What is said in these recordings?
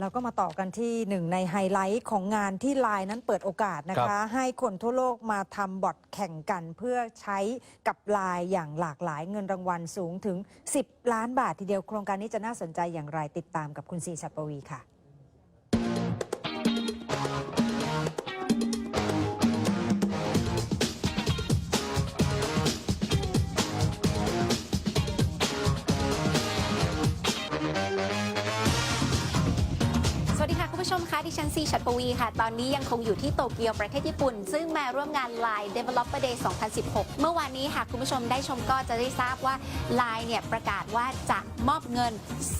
แล้วก็มาต่อกันที่หนึ่งในไฮไลท์ของงานที่ไลน์นั้นเปิดโอกาสนะครัคะบให้คนทั่วโลกมาทำบอทแข่งกันเพื่อใช้กับไลน์อย่างหลากหลายเงินรางวัลสูงถึง 10 ล้านบาททีเดียวโครงการนี้จะน่าสนใจอย่างไรติดตามกับคุณศรีชัดปวีค่ะ ผู้ชมคะดิฉันซีชัดปวีค่ะ ตอนนี้ยังคงอยู่ที่โตเกียวประเทศญี่ปุ่น ซึ่งมาร่วมงาน Line Developer Day 2016 เมื่อวานนี้หากคุณผู้ชมได้ชมก็จะได้ทราบว่า Line เนี่ยประกาศว่าจะมอบเงิน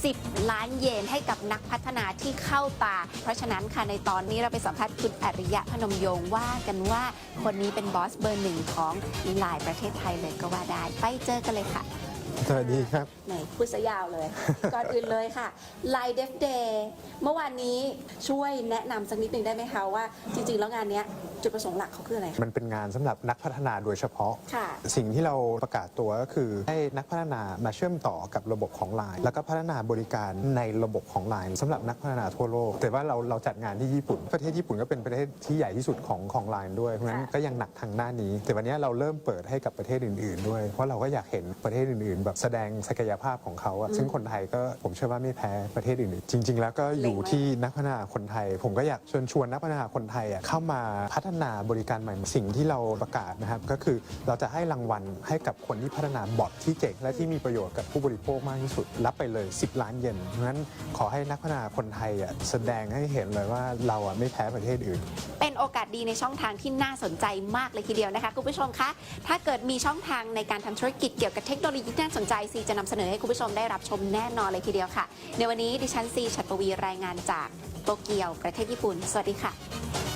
10 ล้านเยนให้กับนักพัฒนาที่เข้าตา เพราะฉะนั้นค่ะในตอนนี้เราไปสัมภาษณ์คุณอริยะพนมยงค์ว่ากันว่าคนนี้เป็นบอสเบอร์หนึ่งของ Line ประเทศไทยเลยก็ว่าได้ ไปเจอกันเลยค่ะ สวัสดีครับไหนพูดซะยาวเลย ก่อนอื่นเลยค่ะ Line Dev Day เมื่อวานนี้ช่วยแนะนำสักนิดหนึ่งได้ไหมคะว่า จริง ๆ แล้วงานเนี้ยจุดประสงค์หลักเขาคืออะไรคะ มันเป็นงานสำหรับนักพัฒนาโดยเฉพาะ ค่ะ สิ่งที่เราประกาศตัวก็คือให้นักพัฒนามาเชื่อมต่อกับระบบของ Line แล้วก็พัฒนาบริการในระบบของ Line สำหรับนักพัฒนาทั่วโลก แต่ว่าเราเราจัดงานที่ญี่ปุ่น ประเทศญี่ปุ่นก็เป็นประเทศที่ใหญ่ที่สุดของของ Line ด้วยเพราะฉะนั้นค่ะ ก็ยังหนักทางด้านนี้ แต่วันนี้เราเริ่มเปิดให้กับประเทศอื่น ๆ ด้วย เพราะเราก็อยากเห็นประเทศอื่น ๆแบบแสดงศักยภาพของเขาอะซึ่งคนไทยก็ผมเชื่อว่าไม่แพ้ประเทศอื่นๆจริง ๆ แล้วก็อยู่ที่นักพัฒนาคนไทย ผมก็อยากเชิญชวนนักพัฒนาคนไทยอะเข้ามาพัฒนาบริการใหม่สิ่งที่เราประกาศนะครับ ก็คือเราจะให้รางวัลให้กับคนที่พัฒนาบอทที่เจ๋งและที่มีประโยชน์กับผู้บริโภคมากที่สุด รับไปเลย 10 ล้านเยนเพราะฉะนั้นขอให้นักพัฒนาคนไทยอะแสดงให้เห็นเลยว่าเราอะไม่แพ้ประเทศอื่น เป็นโอกาสดีในช่องทางที่น่าสนใจมากเลยทีเดียวนะคะคุณผู้ชมคะถ้าเกิดมีช่องทางในการทำธุรกิจเกี่ยวกับเทคโนโลยีที่น่าสนใจซีจะนำเสนอให้คุณผู้ชมได้รับชมแน่นอนเลยทีเดียวค่ะ ในวันนี้ดิฉันซีชัดปวีรายงานจากโตเกียวประเทศญี่ปุ่น สวัสดีค่ะ